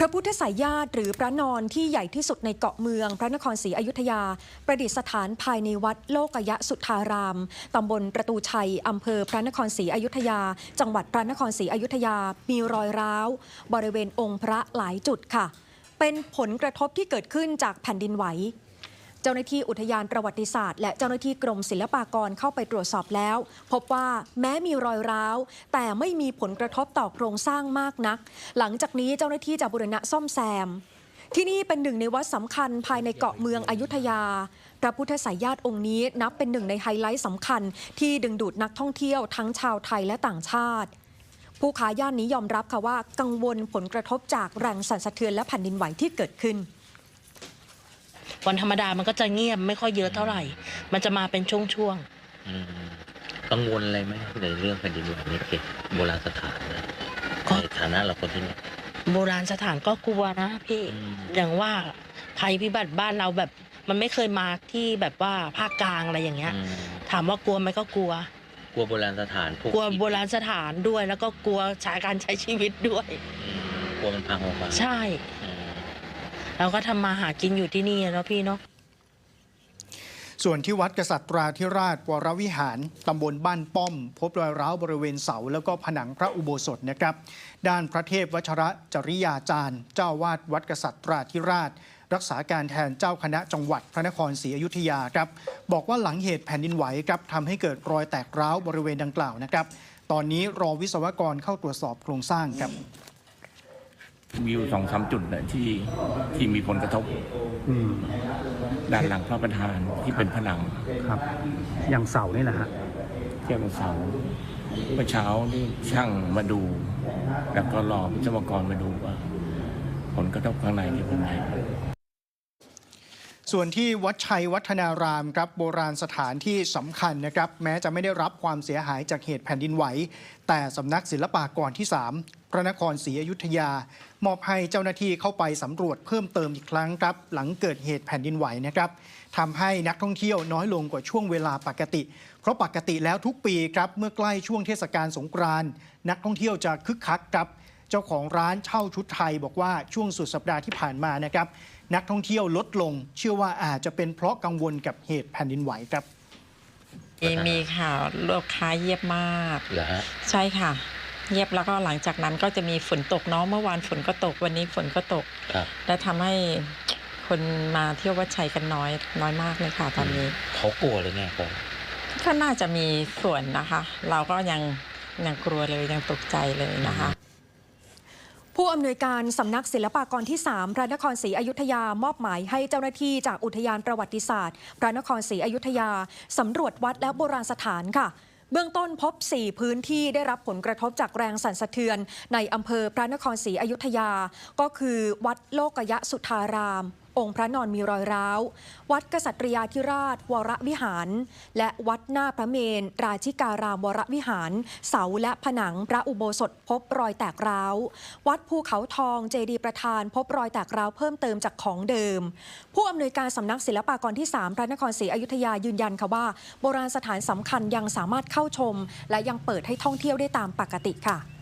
พระพุทธสายญาติหรือพระนอนที่ใหญ่ที่สุดในเกาะเมือง พระนครศรีอยุธยา ประดิษฐานภายในวัดโลกยะสุทธาราม ตำบลประตูชัย อำเภอพระนครศรีอยุธยา จังหวัดพระนครศรีอยุธยา มีรอยร้าว บริเวณองค์พระหลายจุดค่ะ เป็นผลกระทบที่เกิดขึ้นจากแผ่นดินไหว จ้าหน้าที่อุทยานประวัติศาสตร์ และเจ้าหน้าที่กรมศิลปากรเข้าไปตรวจสอบแล้ว พบว่าแม้มีรอยร้าว แต่ไม่มีผลกระทบต่อโครงสร้างมากนัก หลังจากนี้เจ้าหน้าที่จะบูรณะซ่อมแซม ที่นี่เป็นหนึ่งในวัดสำคัญภายในเกาะเมืองอยุธยาพระพุทธสายญาติองค์นี้นับเป็นหนึ่งในไฮไลท์สำคัญ ที่ดึงดูดนักท่องเที่ยวทั้งชาวไทยและต่างชาติ ผู้ค้าย่านนี้ยอมรับค่ะว่ากังวลผลกระทบจากแรงสั่นสะเทือนและแผ่นดินไหวที่เกิดขึ้น วันธรรมดามันก็จะเงียบไม่ค่อยเยอะเท่าไหร่ มันจะมาเป็นช่วงอืมกังวลอะไรไหมในเรื่องแผ่นดินไหวในเขตโบราณสถานนะก็ในฐานะเราคนที่นี่ๆ โบราณสถานก็กลัวนะพี่ อืมอย่างว่าภัยพิบัติบ้านเราแบบ มันไม่เคยมาที่แบบว่าภาคกลางอะไรอย่างเงี้ย อืมถามว่ากลัวไหมก็กลัว กลัวโบราณสถานพวกกลัวโบราณสถานด้วย แล้วก็กลัวใช้การใช้ชีวิตด้วย อืมกลัวมันพังลงมาใช่อืม เราก็ทำมาหากินอยู่ที่นี่อะเนะพี่เนาะส่วนที่วัดกษัตราธิราชวรวิหาร ตำบลบ้านป้อม พบรอยร้าวบริเวณเสา แล้วก็ผนังพระอุโบสถนะครับ ด้านพระเทพวัชระจริยาจารย์ เจ้าวาดวัดกษัตราธิราช รักษาการแทนเจ้าคณะจังหวัดพระนครศรีอยุธยาครับบอกว่าหลังเหตุแผ่นดินไหวครับทำให้เกิดรอยแตกร้าวบริเวณดังกล่าวนะครับ ตอนนี้รอวิศวกรเข้าตรวจสอบโครงสร้างครับ มีอยู่สองสามจุดเนี่ยที่ที่มีผลกระทบอืมด้านหลังพระประธานที่เป็นผนังครับ อย่างเสานี่แหละฮะเทียบกับเสาเมื่อเช้านี่ช่างมาดู แล้วก็รอวิศวกรมาดูว่า ผลกระทบข้างในที่เป็นไง ส่วนที่วัดชัยวัฒนารามครับโบราณสถานที่สำคัญนะครับ แม้จะไม่ได้รับความเสียหายจากเหตุแผ่นดินไหว แต่สำนักศิลปากรที่ 3 พระนครศรีอยุธยา มอบให้เจ้าหน้าที่เข้าไปสำรวจเพิ่มเติมอีกครั้งครับ หลังเกิดเหตุแผ่นดินไหวนะครับทำให้นักท่องเที่ยวน้อยลงกว่าช่วงเวลาปกติ เพราะปกติแล้วทุกปีครับเมื่อใกล้ช่วงเทศกาลสงกรานต์นักท่องเที่ยวจะคึกคักครับ เจ้าของร้านเช่าชุดไทยบอกว่าช่วงสุดสัปดาห์ที่ผ่านมานะครับ นักท่องเที่ยวลดลง เชื่อว่าอาจจะเป็นเพราะกังวลกับเหตุแผ่นดินไหวครับ มีมีข่าวลูกค้าเยียบมากเหรอฮะใช่ค่ะ เยียบแล้วก็หลังจากนั้นก็จะมีฝนตกเนาะเมื่อวานฝนก็ตกวันนี้ฝนก็ตก ครับ และทำให้คนมาเที่ยววัดชัยกันน้อยน้อยมากเลยค่ะตอนนี้ เขากลัวเลยไงผมก็น่าจะมีส่วนนะคะ เราก็ยังยังกลัวเลยยังตกใจเลยนะคะ ผู้อำนวยการสำนักศิลปากรที่ 3 พระนครศรีอยุธยามอบหมายให้เจ้าหน้าที่จากอุทยานประวัติศาสตร์ พระนครศรีอยุธยาสำรวจวัดและโบราณสถานค่ะเบื้องต้นพบ 4 พื้นที่ได้รับผลกระทบจากแรงสั่นสะเทือน ในอำเภอพระนครศรีอยุธยา ก็คือ วัดโลกยะสุทธาราม องค์พระนอนมีรอยร้าว วัดกษัตริยาธิราช วรวิหาร และวัดหน้าพระเมน ราชิการามวรวิหาร เสาและผนังพระอุโบสถพบรอยแตกร้าว วัดภูเขาทองเจดีประธาน พบรอยแตกร้าวเพิ่มเติมจากของเดิม ผู้อำนวยการสำนักศิลปากรที่ 3 พระนครศรีอยุธยายืนยันค่ะว่า โบราณสถานสำคัญยังสามารถเข้าชม และยังเปิดให้ท่องเที่ยวได้ตามปกติค่ะ